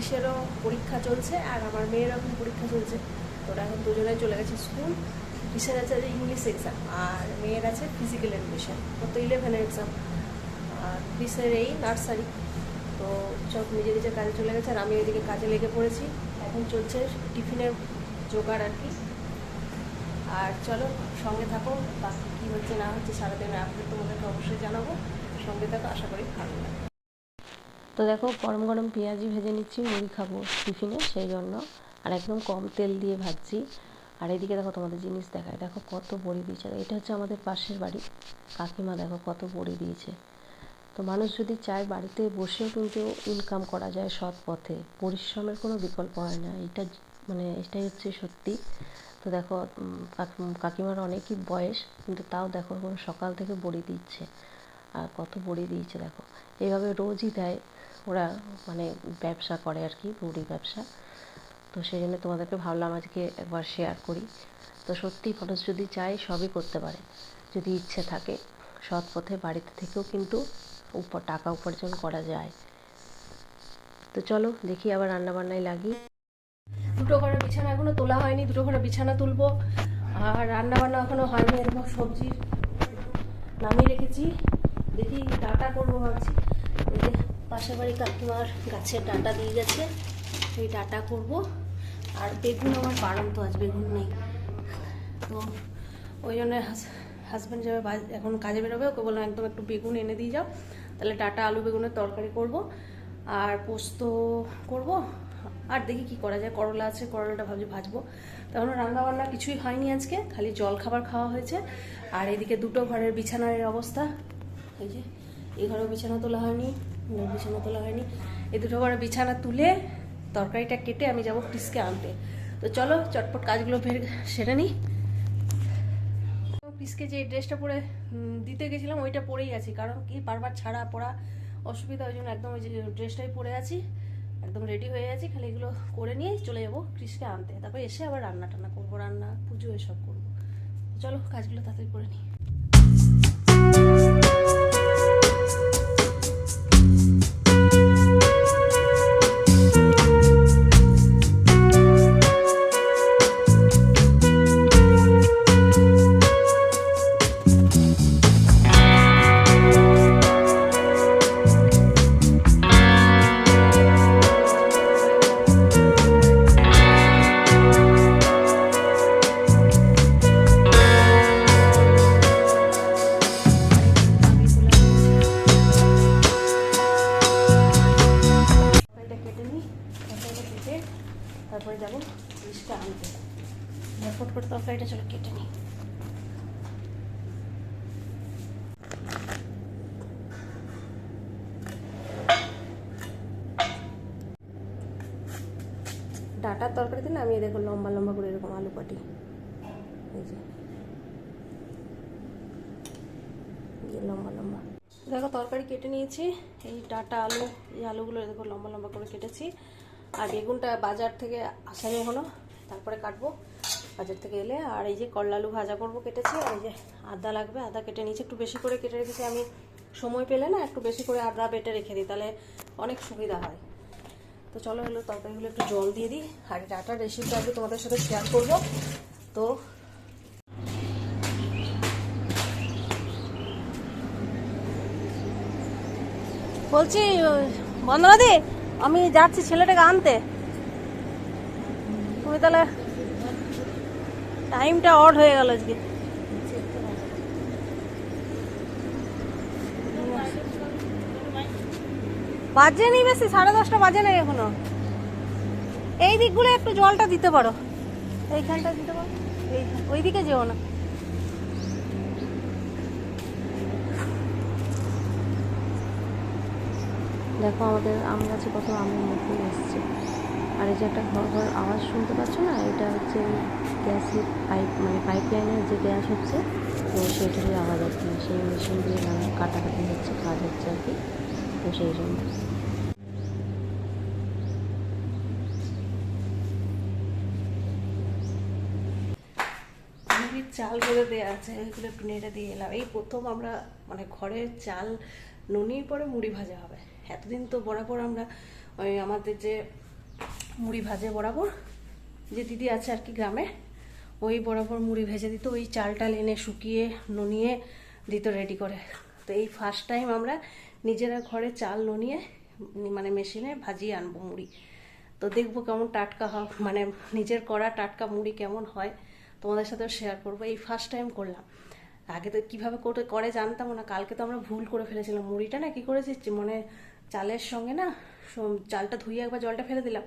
কৃষেরও পরীক্ষা চলছে আর আমার মেয়েরও এখন পরীক্ষা চলছে। ওরা এখন দুজনে চলে গেছে স্কুল। কৃষের আছে যে ইংলিশ এক্সাম আর মেয়ের আছে ফিজিক্যাল এডুকেশন ওর তো ইলেভেনের এক্সাম আর কৃষের এই নার্সারি তো সব নিজে নিজের কাজে চলে গেছে আর আমি ওইদিকে কাজে লেগে পড়েছি। এখন চলছে টিফিনের জোগাড় আর কি। আর চলো, সঙ্গে থাকো। বাকি কী হচ্ছে না হচ্ছে সারাদিনের আপডেট তোমাদেরকে অবশ্যই জানাব। সঙ্গে থাকো, আশা করি ভালো লাগবে। তো দেখো, গরম গরম পেঁয়াজি ভেজে নিচ্ছি, মুড়ি খাব টিফিনে, সেই জন্য। আর একদম কম তেল দিয়ে ভাজছি। আর এদিকে দেখো তোমাদের জিনিস দেখায়, দেখো কত বড়ি দিয়েছে। এটা হচ্ছে আমাদের পাশের বাড়ি। কাকিমা দেখো কত বড়ি দিয়েছে। তো মানুষ যদি চায় বাড়িতে বসেও কিন্তু ইনকাম করা যায় সৎ পথে। পরিশ্রমের কোনো বিকল্প হয় না, এটা মানে এটাই হচ্ছে সত্যি। তো দেখো কাকিমার অনেকই বয়স, কিন্তু তাও দেখো সকাল থেকে বড়ি দিচ্ছে। আর কত বড়ি দিয়েছে দেখো। এইভাবে রোজই দেয়, ওরা মানে ব্যবসা করে আর কি বড়ি ব্যবসা। তো সেই জন্য তোমাদেরকে ভাবলাম আজকে একবার শেয়ার করি। তো সত্যি মানুষ যদি চায় সবই করতে পারে, যদি ইচ্ছে থাকে। সৎ পথে বাড়িতে থেকেও কিন্তু টাকা উপার্জন করা যায়। তো চলো দেখি আবার রান্নাবান্নায় লাগি। দুটো ঘরে বিছানা এখনও তোলা হয়নি, দুটো ঘরে বিছানা তুলবো। আর রান্না বান্না এখনও হয়নি, এরকম সবজি নামিয়ে রেখেছি। দেখি ডাটা করব ভাবছি। পাশের বাড়ি কাকিমার গাছের ডাটা দিয়ে গেছে সেই ডাটা করব। আর বেগুন আমার বাড়ন্ত আজ, বেগুন নেই। তো ওই জন্য হাজব্যান্ড যাবে এখন কাজে বেরোবে, ওকে বললাম একদম একটু বেগুন এনে দিয়ে যাও। তাহলে ডাটা, আলু, বেগুনের তরকারি করব। আর পোস্ত করব। আর দেখি কি করা যায়, করলা আছে, করলাটা ভাবছি ভাজবো। তখন রান্না বান্না কিছুই হয়নি আজকে, খালি জল খাবার খাওয়া হয়েছে। আর এদিকে দুটো ঘরের বিছানার অবস্থা। এই যে, এই ঘরে বিছানা তোলা হয়নি বিছানা তোলা হয়নি। এই দুটো ঘরে বিছানা তুলে তরকারিটা কেটে আমি যাব ক্রিসকে আনতে। তো চলো, চটপট কাজগুলো ফের সেরে নিই। পিসকে যে ড্রেসটা পরে দিতে গেছিলাম, ওইটা পরেই আছি। কারণ কি, বারবার ছাড়া পড়া অসুবিধা, ওই জন্য একদম ওই যে ড্রেসটাই পরে আছি। একদম রেডি হয়ে আছি, খালি এগুলো করে নিয়ে চলে যাব ক্রিসকে আনতে। তারপর এসে আবার রান্না টান্না করব, রান্না, পুজো এসব করব। চলো, কাজগুলো তাড়াতাড়ি করে নিই। তরকারিটা চলো কেটে নিই। ডাটার তরকারিতে না আমি দেখো লম্বা লম্বা করে এরকম আলু কাটি। এই লম্বা লম্বা। দেখো তরকারি কেটে নিয়েছি, এই ডাটা আলু, এই আলুগুলো দেখো লম্বা লম্বা করে কেটেছি। আর বেগুনটা বাজার থেকে আসানি হলো তারপরে কাটবো। বাজার থেকে এলে আর এই যে করলা আলু ভাজা করব কেটেছি, আর এই যে আদা লাগবে, আদা কেটে নিয়েছি। একটু বেশি করে কেটে রেখেছি, আমি সময় পেলে না একটু বেশি করে আদা বেটে রেখে দিই, তাহলে অনেক সুবিধা হয়। তো চলো হলো তরকারিগুলো একটু জল দিয়ে দিই, আর ডাটার রেসিপিটা আজকে তোমাদের সাথে শেয়ার করব। তো বলছি বন্দনাদি আমি যাচ্ছি ছেলেটাকে আনতে। তুমি তাহলে টাইমটা অড হয়ে গেল আজকে। বাজে নি বেশি, সাড়ে দশটা বাজে নেই এখনও। এই দিকগুলো একটু জলটা দিতে পারো। এইখানটা দিতে পারো। এই দিকে যেও না। দেখো আমাদের আম গাছে কত আমের মুকুল এসছে। আর এই যে একটা ঘর ঘর আওয়াজ শুনতে পাচ্ছ না? এটা হচ্ছে গ্যাসের পাইপ মানে পাইপ লাইনের যে গ্যাস হচ্ছে, তো সেটারই আওয়াজ কি সেই মেশিন দিয়ে মানে কাটাকাটি হচ্ছে, কাজ হচ্ছে আর কি। তো সেই জন্য। চাল করে দেওয়া আছে একটু নেড়ে দিয়ে এলাম। এই প্রথম আমরা মানে ঘরের চাল নুনির পরে মুড়ি ভাজা হবে। এতদিন তো বরাবর আমরা ওই আমাদের যে মুড়ি ভাজে বরাবর, যে দিদি আছে আর কি গ্রামে ওই বরাবর মুড়ি ভেজে দিত, ওই চালটা এনে শুকিয়ে নুনিয়ে দিত রেডি করে। তো এই ফার্স্ট টাইম আমরা নিজেরা ঘরে চাল নুনিয়ে মানে মেশিনে ভাজিয়ে আনব মুড়ি। তো দেখব কেমন টাটকা হয় মানে নিজের করা টাটকা মুড়ি কেমন হয়, তোমাদের সাথেও শেয়ার করব। এই ফার্স্ট টাইম করলাম। আগে তো কীভাবে করে করে জানতাম না, কালকে তো আমরা ভুল করে ফেলেছিলাম। মুড়িটা না কী করেছি মানে চালের সঙ্গে না চালটা ধুয়ে একবার জলটা ফেলে দিলাম।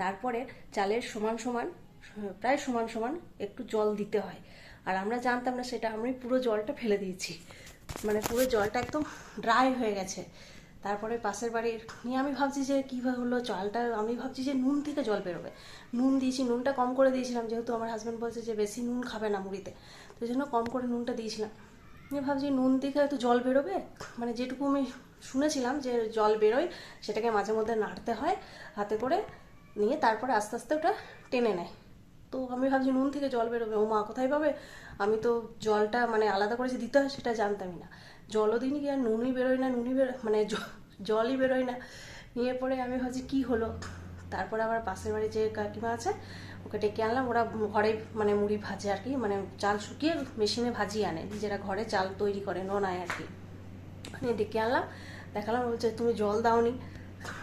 তারপরে চালের সমান সমান প্রায় সমান সমান একটু জল দিতে হয়। আর আমরা জানতাম না সেটা, আমি পুরো জলটা ফেলে দিয়েছি। মানে পুরো জলটা একদম ড্রাই হয়ে গেছে। তারপরে পাশের বাড়ির, নিয়ে আমি ভাবছি যে কীভাবে হলো, চালটা, আমি ভাবছি যে নুন থেকে জল বেরোবে। নুন দিয়েছি, নুনটা কম করে দিয়েছিলাম, যেহেতু আমার হাজব্যান্ড বলছে যে বেশি নুন খাবে না মুড়িতে। তো জন্য কম করে নুনটা দিয়েছিলাম। আমি ভাবছি নুন দিকে হয়তো জল বেরোবে। মানে যেটুকু আমি শুনেছিলাম যে জল বেরোয়, সেটাকে মাঝে মধ্যে নাড়তে হয়, হাতে করে নিয়ে তারপরে আস্তে আস্তে ওটা টেনে নেয়। তো আমি ভাবছি নুন থেকে জল বেরোবে। ও মা, কোথায় পাবে? আমি তো জলটা মানে আলাদা করে যে দিতে হয়, সেটা জানতামই না। জলও দিনই কি আর, নুনই বেরোয় না, নুনই বেরো মানে জলই বেরোয় না। নিয়ে পরে আমি ভাবছি কি হলো? তারপরে আবার পাশের বাড়ি যে কাকিমা আছে, ওকে ডেকে আনলাম। ওরা ঘরে মানে মুড়ি ভাজে আর কি মানে চাল শুকিয়ে মেশিনে ভাজিয়ে আনে। নিজেরা ঘরে চাল তৈরি করে, ননায় আর কি। নিয়ে ডেকে আনলাম। দেখালাম, বলছে, তুমি জল দাওনি।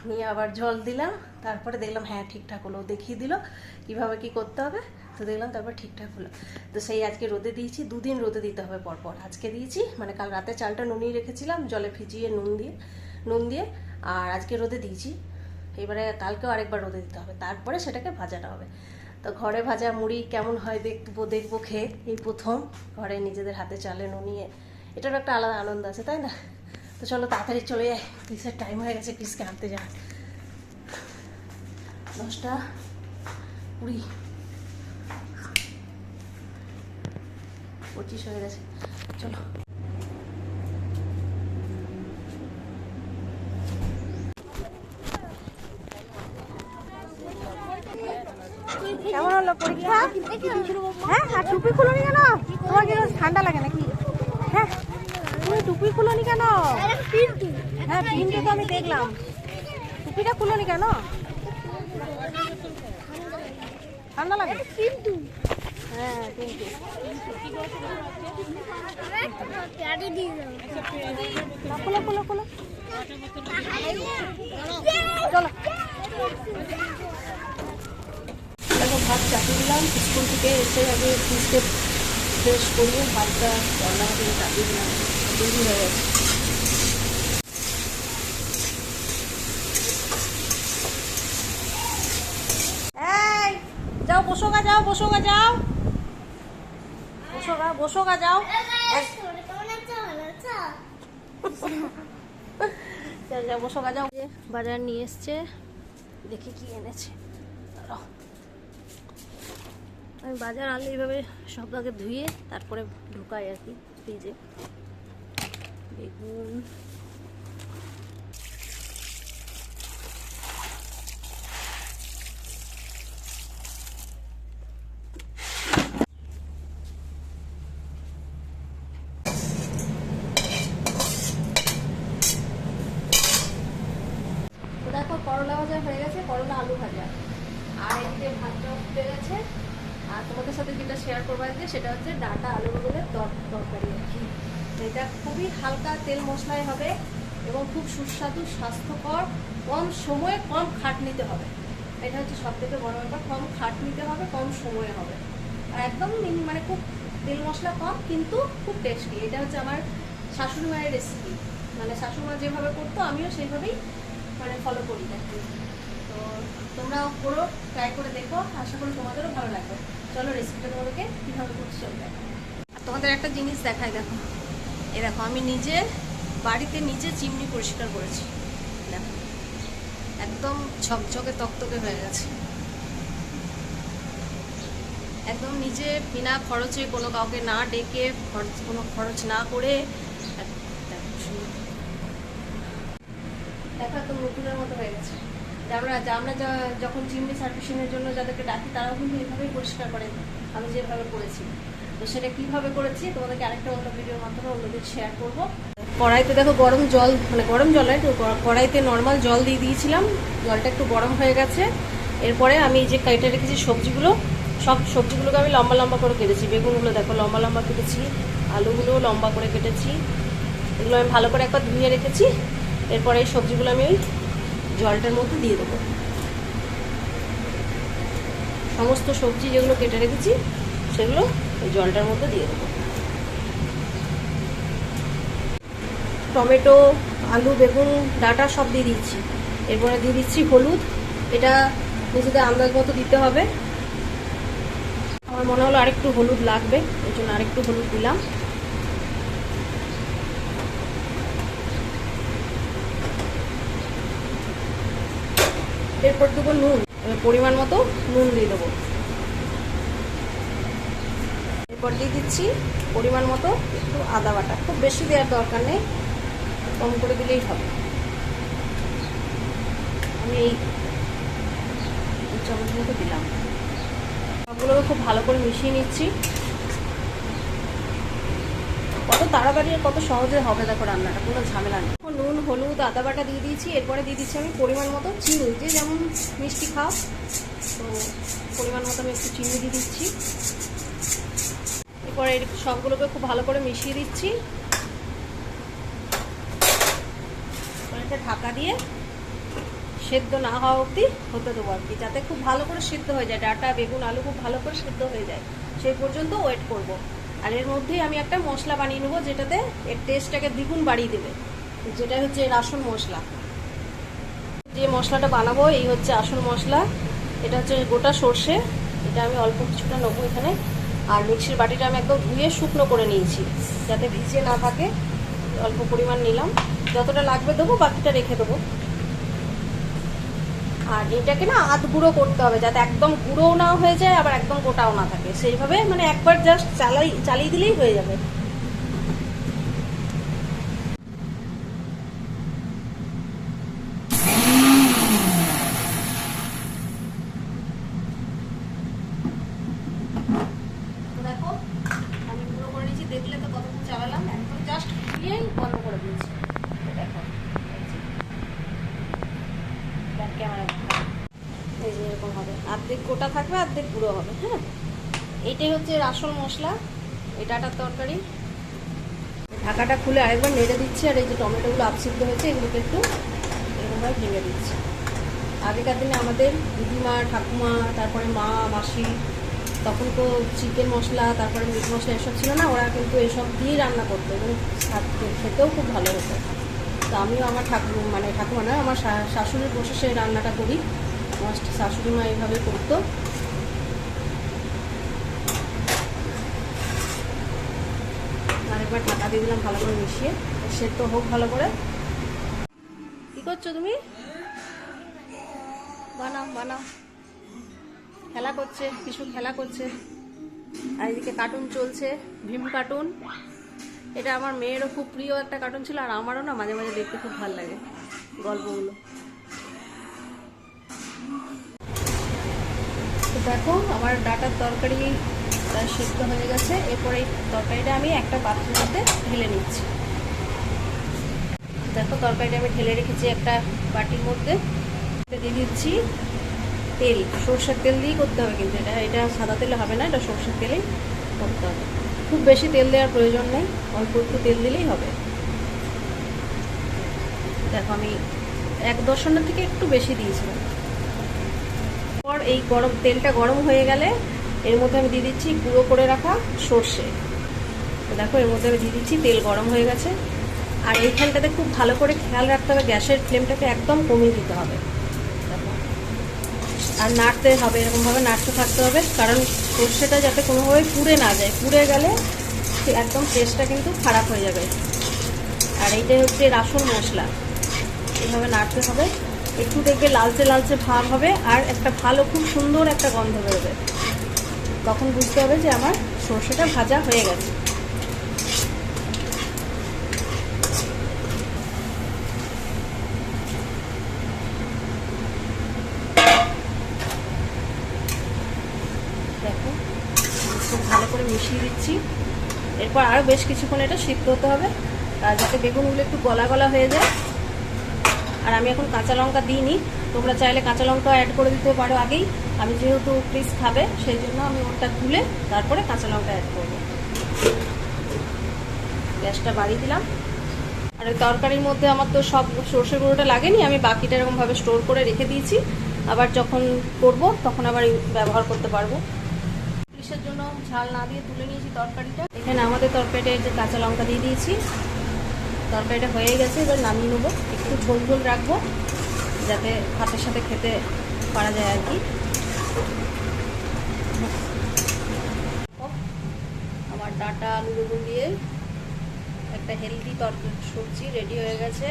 নিয়ে আবার জল দিলাম, তারপরে দেখলাম হ্যাঁ ঠিকঠাক হলো দেখিয়ে দিল, কীভাবে কি করতে হবে, তো দেখলাম তারপর ঠিকঠাক হলো। তো সেই আজকে রোদে দিয়েছি, দুদিন রোদে দিতে হবে পরপর। আজকে দিয়েছি মানে কাল রাতে চালটা নুনিয়ে রেখেছিলাম, জলে ভিজিয়ে নুন দিয়ে নুন দিয়ে, আর আজকে রোদে দিয়েছি। এবারে কালকেও আরেকবার রোদে দিতে হবে, তারপরে সেটাকে ভাজাটা হবে। তো ঘরে ভাজা মুড়ি কেমন হয় দেখব দেখব খেয়ে, এই প্রথম। ঘরে নিজেদের হাতে চালে নুনিয়ে এটার একটা আলাদা আনন্দ আছে, তাই না? তো চলো তাড়াতাড়ি চলে যাই। ক্রিসের টাইম হয়ে গেছে ক্রিসকে আনতে যা দশটা কুড়ি। পঁচিশ হয়ে গেছে। চলো। কেমন হলো পরীক্ষা? হ্যাঁ টুপি কেন? তোমার কি ঠান্ডা লাগে তুমি টুপি খুলোনি কেন? হ্যাঁ পিনটা তো আমি দেখলাম। টুপিটা খুলোনি কেন? ঠান্ডা লাগে? হ্যাঁ পিন্টু। খুলো খুলো খুলো। চলো। দেখো ভাত চাপিয়ে দিলাম। স্কুল থেকে এসে আগে ফ্রিজকে ফ্রেশ করিয়ে ভাতটা রান্না করে চাপিয়ে দিলাম। তৈরি হয়ে গেছে যাও বসো গা যাও বসো গা যাও। বসো গা বসো গা যাও। যাও, যাও বসো গা যাও। বাজার নিয়ে এসছে। দেখি কি এনেছে। আমি বাজার আনলে এইভাবে সব আগে ধুয়ে তারপরে ঢুকাই আর কি ফ্রিজে। বেগুন তো দেখো করলা ভাজা হয়ে গেছে করলা আলু ভাজা আর এদিকে ভাতটা উঠে গেছে আর তোমাদের সাথে যেটা শেয়ার করব আজকে সেটা হচ্ছে ডাটা আলু বেগুনের তর তরকারি আর কি তো এটা খুবই হালকা তেল মশলায় হবে এবং খুব সুস্বাদু, স্বাস্থ্যকর, কম সময়ে কম খাটনিতে হবে। এটা হচ্ছে সব থেকে বড় ব্যাপার, কম খাটনিতে হবে, কম সময়ে হবে। আর একদম মিনি- খুব তেল মশলা কম, কিন্তু খুব টেস্টি এটা হচ্ছে আমার শাশুড়ি মায়ের রেসিপি মানে শাশুড়ি যেভাবে করতো, আমিও সেইভাবেই মানে ফলো করি তো তোমরাও করো ট্রাই করে দেখো। আশা করি তোমাদেরও ভালো লাগবে। চলো রেসিপিটা তোমাদেরকে কীভাবে করছি চলো দেখো আর তোমাদের একটা জিনিস দেখায় দেখো। এই দেখো, আমি নিজে বাড়িতে নিজে চিমনি পরিষ্কার করেছি। দেখো, একদম ঝকঝকে তকতকে হয়ে গেছে। একদম নিজে বিনা খরচে কোনো কাউকে না ডেকে খরচ কোনো খরচ না করে দেখো সুন্দর। নতুনের মতো হয়ে গেছে। আমরা আমরা যখন চিমনি সার্ভিসিংয়ের জন্য যাদেরকে ডাকি, তারাও কিন্তু এভাবেই পরিষ্কার করে। আমি যেভাবে করেছি। তো সেটা কীভাবে করেছি, তোমাদেরকে আরেকটা অন্য ভিডিওর মাধ্যমে অন্যদের শেয়ার করব। কড়াইতে দেখো গরম জল মানে গরম জল নয় কড়াইতে নর্মাল জল দিয়ে দিয়েছিলাম। জলটা একটু গরম হয়ে গেছে। এরপরে আমি যে কেটে রেখেছি সবজিগুলো, সব সবজিগুলোকে আমি লম্বা লম্বা করে কেটেছি। বেগুনগুলো দেখো লম্বা লম্বা কেটেছি আলুগুলো লম্বা করে কেটেছি। এগুলো আমি ভালো করে একবার ধুয়ে রেখেছি। এরপরে এই সবজিগুলো আমি ওই জলটার মধ্যে দিয়ে দেবো। সমস্ত সবজি যেগুলো কেটে রেখেছি, সেগুলো ওই জলটার মধ্যে দিয়ে দেবো। টমেটো, আলু, বেগুন, ডাটা সব দিয়ে দিচ্ছি এরপরে দিয়ে দিচ্ছি হলুদ। এটা নিজেদের আন্দাজ মতো দিতে হবে। আমার মনে হলো আরেকটু হলুদ লাগবে এই জন্য আরেকটু হলুদ দিলাম। এরপর দেবো নুন। পরিমাণ মতো নুন দিয়ে দেবো। এরপর দিয়ে দিচ্ছি পরিমাণ মতো একটু আদা বাটা। খুব বেশি দেওয়ার দরকার নেই। কম করে দিলেই হবে। আমি এই চামচ মতো দিলাম। সবগুলোকে খুব ভালো করে মিশিয়ে নিচ্ছি। কত তাড়াতাড়ি আর কত সহজে হবে দেখো রান্নাটা, কোনো ঝামেলা নেই। নুন, হলুদ, আদা বাটা দিয়ে দিয়েছি, এরপরে দিয়ে দিচ্ছি আমি পরিমাণ মতো চিনি। যে যেমন মিষ্টি খাও, তো পরিমাণ মতো আমি একটু চিনি দিয়ে দিচ্ছি। এরপরে সবগুলোকে খুব ভালো করে মিশিয়ে দিচ্ছি। এবার ঢাকা দিয়ে সেদ্ধ না হওয়া অবধি হতে দেবো আর কি, যাতে খুব ভালো করে সেদ্ধ হয়ে যায়। ডাটা, বেগুন, আলু খুব ভালো করে সেদ্ধ হয়ে যায়। সেই পর্যন্ত ওয়েট করব। আর এর মধ্যেই আমি একটা মশলা বানিয়ে নেব, যেটাতে এর টেস্টটাকে দ্বিগুণ বাড়িয়ে দেবে। যেটা হচ্ছে রাসন মশলা। যে মশলাটা বানাবো, এই হচ্ছে আসল মশলা। এটা হচ্ছে গোটা সর্ষে। এটা আমি অল্প কিছুটা নেব এখানে। আর মিক্সির বাটিটা আমি একদম ধুয়ে শুকনো করে নিয়েছি, যাতে ভিজে না থাকে। অল্প পরিমাণ নিলাম। যতটা লাগবে দেবো, বাকিটা রেখে দেবো। আর এটাকে না আধ গুঁড়ো করতে হবে, যাতে একদম গুঁড়োও না হয়ে যায়, আবার একদম গোটাও না থাকে। সেইভাবে মানে একবার জাস্ট চালাই চালিয়ে দিলেই হয়ে যাবে তো দেখো আমি গুঁড়ো করে নিয়েছি দেখলে তো কতক্ষণ চালালাম একদম জাস্ট খুলিয়েই বন্ধ করে দিয়েছি। দেখো এরকম হবে। অর্ধেক গোটা থাকবে, অর্ধেক গুঁড়ো হবে হ্যাঁ? এইটাই হচ্ছে আসল মশলা। এটাটার তরকারি। ঢাকাটা খুলে আরেকবার নেড়ে দিচ্ছি, আর এই যে টমেটোগুলো আপসিদ্ধ হয়েছে, এগুলোকে একটু এরকমভাবে ভেঙে দিচ্ছি। আগেকার দিনে আমাদের দিদিমা, ঠাকুমা, তারপরে মা, মাসি তখন তো চিকেন মশলা, তারপরে মিট মশলা এসব ছিল না, ওরা কিন্তু এসব দিয়েই রান্না করতো এবং খেতেও খুব ভালো হতো। তো আমিও আমার ঠাকুর মানে ঠাকুমা নয়, আমার শাশুড়ির বসে সেই রান্নাটা করি। আমার শাশুড়ি মা এইভাবে করতো। আরেকবার ঢাকা দিয়ে দিলাম ভালো করে মিশিয়ে, সেদ্ধ হোক ভালো করে। কি করছ তুমি? বানাও বানাও। খেলা করছে কিছু খেলা করছে। আর এদিকে কার্টুন চলছে, ভীম কার্টুন এটা আমার মেয়েরও খুব প্রিয় একটা কার্টুন ছিল, আর আমারও না মাঝে মাঝে দেখতে খুব ভালো লাগে গল্পগুলো। দেখো, আমার ডাটার তরকারি সিদ্ধ হয়ে গেছে। এরপরে এই তরকারিটা আমি একটা পাত্রের মধ্যে ঢেলে নিচ্ছি। দেখো তরকারিটা আমি ঢেলে রেখেছি একটা বাটির মধ্যে। দিয়ে দিচ্ছি তেল, সর্ষের তেল দিয়েই করতে হবে কিন্তু এটা এটা সাদা তেলে হবে না, এটা সর্ষের তেলেই করতে হবে। খুব বেশি তেল দেওয়ার প্রয়োজন নেই, অল্প একটু তেল দিলেই হবে। দেখো আমি এক দর্শনের থেকে একটু বেশি দিয়েছিলাম পর এই গরম, তেলটা গরম হয়ে গেলে এর মধ্যে আমি দিয়ে দিচ্ছি গুঁড়ো করে রাখা সর্ষে। দেখো এর মধ্যে আমি দিয়ে দিচ্ছি তেল গরম হয়ে গেছে। আর এইখানটাতে খুব ভালো করে খেয়াল রাখতে হবে, গ্যাসের ফ্লেমটাকে একদম কমিয়ে দিতে হবে। আর নাড়তে হবে, এরকমভাবে নাড়তে থাকতে হবে, কারণ সর্ষেটা যাতে কোনোভাবে পুড়ে না যায়। পুড়ে গেলে একদম টেস্টটা কিন্তু খারাপ হয়ে যাবে। আর এইটাই হচ্ছে রাসন মশলা। এইভাবে নাড়তে হবে। একটু দেখবে লালচে লালচে ভাব হবে আর একটা ভালো, খুব সুন্দর একটা গন্ধ বেরোবে। তখন বুঝতে হবে যে আমার সর্ষেটা ভাজা হয়ে গেছে দেখো খুব ভালো করে মিশিয়ে দিচ্ছি এরপর আরও বেশ কিছুক্ষণ এটা সিদ্ধ হতে হবে। আর যাতে বেগুনগুলো একটু গলা গলা হয়ে যায়। আর আমি এখন কাঁচা লঙ্কা দিইনি। তোমরা চাইলে কাঁচা লঙ্কা অ্যাড করে দিতে পারো আগেই। আমি যেহেতু ক্রিস খাবে, সেই জন্য আমি ওটা তুলে তারপরে কাঁচা লঙ্কা অ্যাড করব। গ্যাসটা বাড়িয়ে দিলাম। আর ওই তরকারির মধ্যে আমার তো সব সর্ষে গুঁড়োটা লাগেনি, আমি বাকিটা এরকমভাবে স্টোর করে রেখে দিয়েছি। আবার যখন করব, তখন আবার ব্যবহার করতে পারব। পুলিশের জন্য ঝাল না দিয়ে তুলে নিয়েছি তরকারিটা। এখানে আমাদের তরকারিটা যে কাঁচা লঙ্কা দিয়ে দিয়েছি। তরকারিটা হয়ে গেছে, এবার নামিয়ে নেব। একটু ঝোল ঝোল রাখব, যাতে ভাতের সাথে খেতে পারা যায় আর কি। আমার ডাটা আলু বেগুন দিয়ে একটা হেলদি তরকারি সবজি রেডি হয়ে গেছে।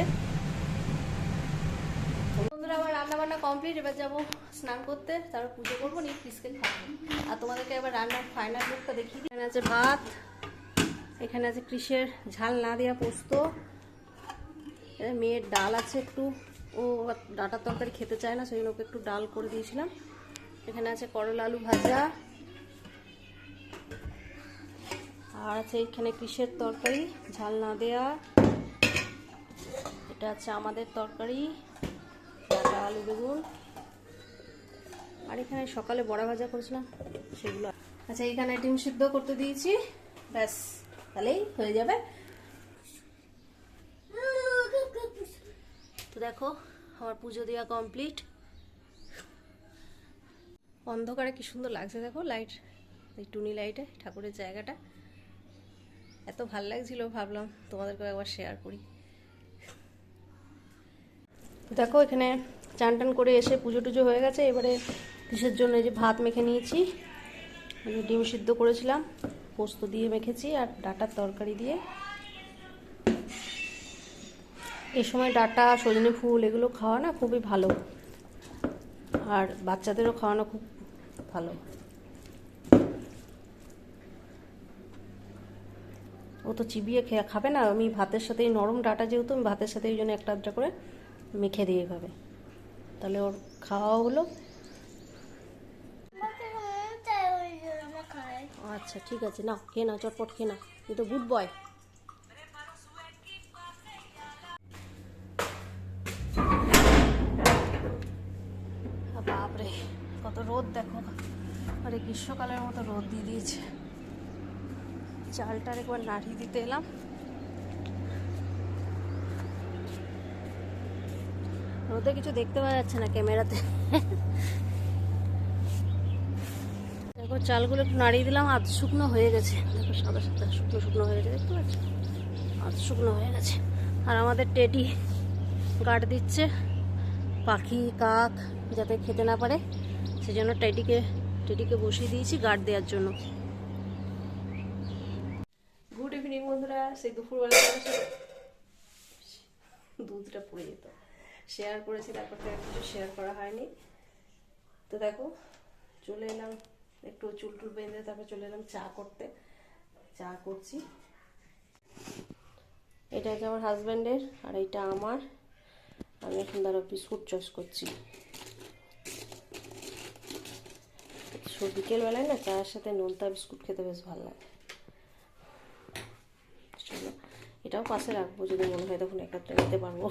রান্না বান্না কমপ্লিট এবার যাব স্নান করতে, তারপর পুজো করব, নিয়ে ফিসকে খাব। আর তোমাদেরকে এবার রান্নার ফাইনাল লুকটা দেখিয়ে। এখানে আছে ভাত, এখানে আছে কৃষের ঝাল না দেওয়া পোস্ত মেয়ের ডাল আছে একটু, ও ডাটার তরকারি খেতে চায় না, সেই জন্য ওকে একটু ডাল করে দিয়েছিলাম। এখানে আছে করলা আলু ভাজা, আর আছে এখানে কৃষের তরকারি, ঝাল না দেয়া, এটা আছে আমাদের তরকারি। আলু, বেগুন। আর এখানে সকালে বড়া ভাজা করেছিলাম, সেগুলো। আচ্ছা এখানে ডিম সিদ্ধ করতে দিয়েছি। ব্যাস, তাহলেই হয়ে যাবে। তো দেখো, আমার পুজো দেওয়া কমপ্লিট। অন্ধকারে কি সুন্দর লাগছে দেখো, লাইট, এই টুনি লাইটে, ঠাকুরের জায়গাটা। এত ভালো লাগছিল, ভাবলাম তোমাদেরকে একবার শেয়ার করি। দেখো, এখানে চান টান করে এসে পুজো টুজো হয়ে গেছে। এবারে কিসের জন্য এই যে ভাত মেখে নিয়েছি। ডিম সিদ্ধ করেছিলাম, পোস্ত দিয়ে মেখেছি আর ডাটার তরকারি দিয়ে। এই সময় ডাটা, সজনে ফুল এগুলো খাওয়া না খুবই ভালো। আর বাচ্চাদেরও খাওয়ানো খুব ভালো। ও তো চিবিয়ে খেয়ে, খাবে না। আমি ভাতের সাথে নরম ডাটা যেহেতু, আমি ভাতের সাথে ওই জন্য একটা আধটা করে মেখে দিয়ে খাবে তাহলে ওর খাওয়াও হলো। আচ্ছা ঠিক আছে, না, খেয়ে না চটপট খেয়ে না তুই তো গুড বয় বাপরে, কত রোদ দেখো। আরে, গ্রীষ্মকালের মতো রোদ দিয়ে দিয়েছে। চালটার একবার নাড়িয়ে দিতে এলাম। রোদে কিছু দেখতে পাওয়া যাচ্ছে না ক্যামেরাতে। দেখো, চালগুলো একটু নাড়িয়ে দিলাম আধ শুকনো হয়ে গেছে। দেখো, সাদা সাদা শুকনো শুকনো হয়ে গেছে, দেখতে পাচ্ছ? আধ শুকনো হয়ে গেছে। আর আমাদের টেডি গার্ড দিচ্ছে, পাখি, কাক, যাতে খেতে না পারে। সেজন্য টেডিকে টেডিকে বসিয়ে দিয়েছি গার্ড দেওয়ার জন্য। গুড ইভিনিং বন্ধুরা, সেই দুপুরবেলা দুধটা পড়ে যেত। শেয়ার করেছি, তারপর থেকে কিছু শেয়ার করা হয়নি। তো দেখো, চলে এলাম, একটু চুল টুল বেঁধে তারপর চলে এলাম চা করতে। চা করছি। এটা হচ্ছে আমার হাজব্যান্ডের আর এইটা আমার। আমি এখন ধরো বিস্কুট চয়েস করছি। বিকেলবেলায় না চায়ের সাথে নোনতা বিস্কুট খেতে বেশ ভালো লাগে। এটাও পাশে রাখব যদি মনে হয় তখন একটা নিতে পারব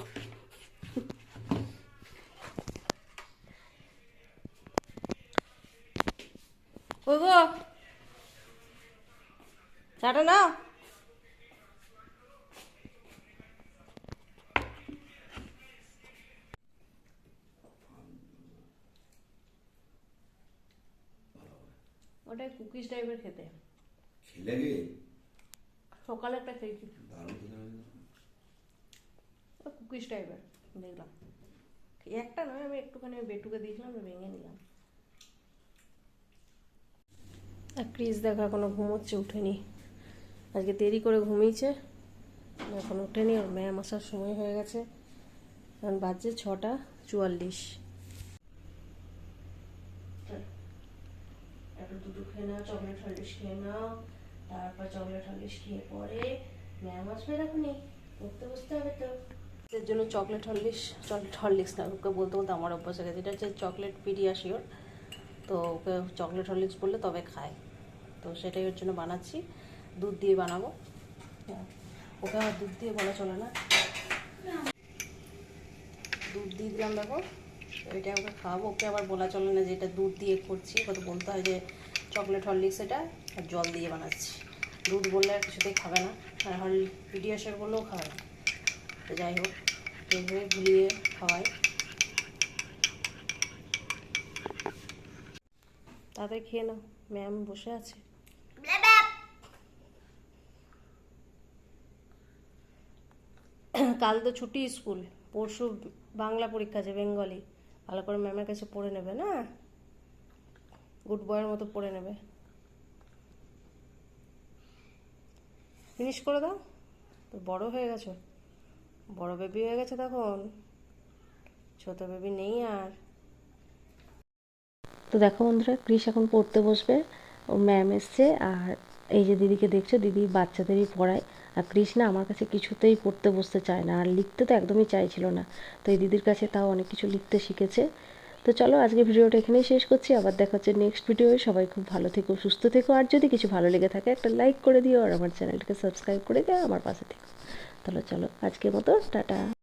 ওই গো চাটা নাও। ওটা কুকিজ টাইপের খেতে। খেলে গে? সকালে একটা খেয়েছি। কুকিজ টাইপের দেখলাম। একটা নয় আমি একটুখানি বেটুকে দিয়েছিলাম ভেঙে নিলাম। আর ক্রিস দেখো এখনও ঘুমোচ্ছে উঠেনি। আজকে দেরি করে ঘুমিয়েছে। এখন ওঠেনি ওর ম্যাম আসার সময় হয়ে গেছে। এখন বাজছে ছটা চুয়াল্লিশ। দুধ খেয়ে নাও চকলেট খেয়ে নাও তারপর চকলেট খেয়ে পরে ম্যাম আসবে এখনই উঠতে বসতে হবে তো। এর জন্য চকলেট হরলিক্স চকলেট হরলিক্স না ওকে বলতে বলতে আমার অভ্যাস হয়ে গেছে। এটা হচ্ছে চকলেট পিডিয়াশিওর। তো ওকে চকলেট হরলিক্স বললে তবে খায়। তো সেটাই ওর জন্য বানাচ্ছি। দুধ দিয়ে বানাবো। হ্যাঁ, ওকে আমার দুধ দিয়ে বলা চলে না। দুধ দিয়ে দিলাম দেখো। এটা ওকে খাওয়াবো ওকে আবার বলা চলে না যে এটা দুধ দিয়ে করছি। ওকে তো বলতে হয় যে চকলেট হরলিক্স এটা আর জল দিয়ে বানাচ্ছি। দুধ বললে আর কিছুতেই খাবে না। আর হল পিডিয়াশার বললেও খাবে না। তো যাই হোক এইভাবে গুলিয়ে খাওয়াই। তাড়াতাড়ি খেয়ে নাও। ম্যাম বসে আছে। কাল তো ছুটি স্কুল, পরশু বাংলা পরীক্ষা আছে বেঙ্গলি। ভালো করে ম্যামের কাছে পড়ে নেবে, না? গুড বয়ের মতো পড়ে নেবে। ফিনিশ করে দাও। তো বড় হয়ে গেছো। বড় বেবি হয়ে গেছে তখন। ছোট বেবি নেই আর। তো দেখো বন্ধুরা ক্রিস এখন পড়তে বসবে। ও ম্যাম এসছে আর এই যে দিদিকে দেখছ, দিদি বাচ্চাদেরই পড়ায়। আর কৃষ্ণা আমার কাছে কিছুতেই পড়তে বসতে চায় না, আর লিখতে তো একদমই চাইছিল না। তো এই দিদির কাছে তাও অনেক কিছু লিখতে শিখেছে। তো চলো আজকে ভিডিওটা এখানেই শেষ করছি, আবার দেখা হচ্ছে নেক্সট ভিডিওয়ে সবাই খুব ভালো থেকো, সুস্থ থেকো, আর যদি কিছু ভালো লেগে থাকে একটা লাইক করে দিও, আর আমার চ্যানেলটাকে সাবস্ক্রাইব করে দিও, আমার পাশে থেকো। তাহলে চলো আজকের মতো, টাটা।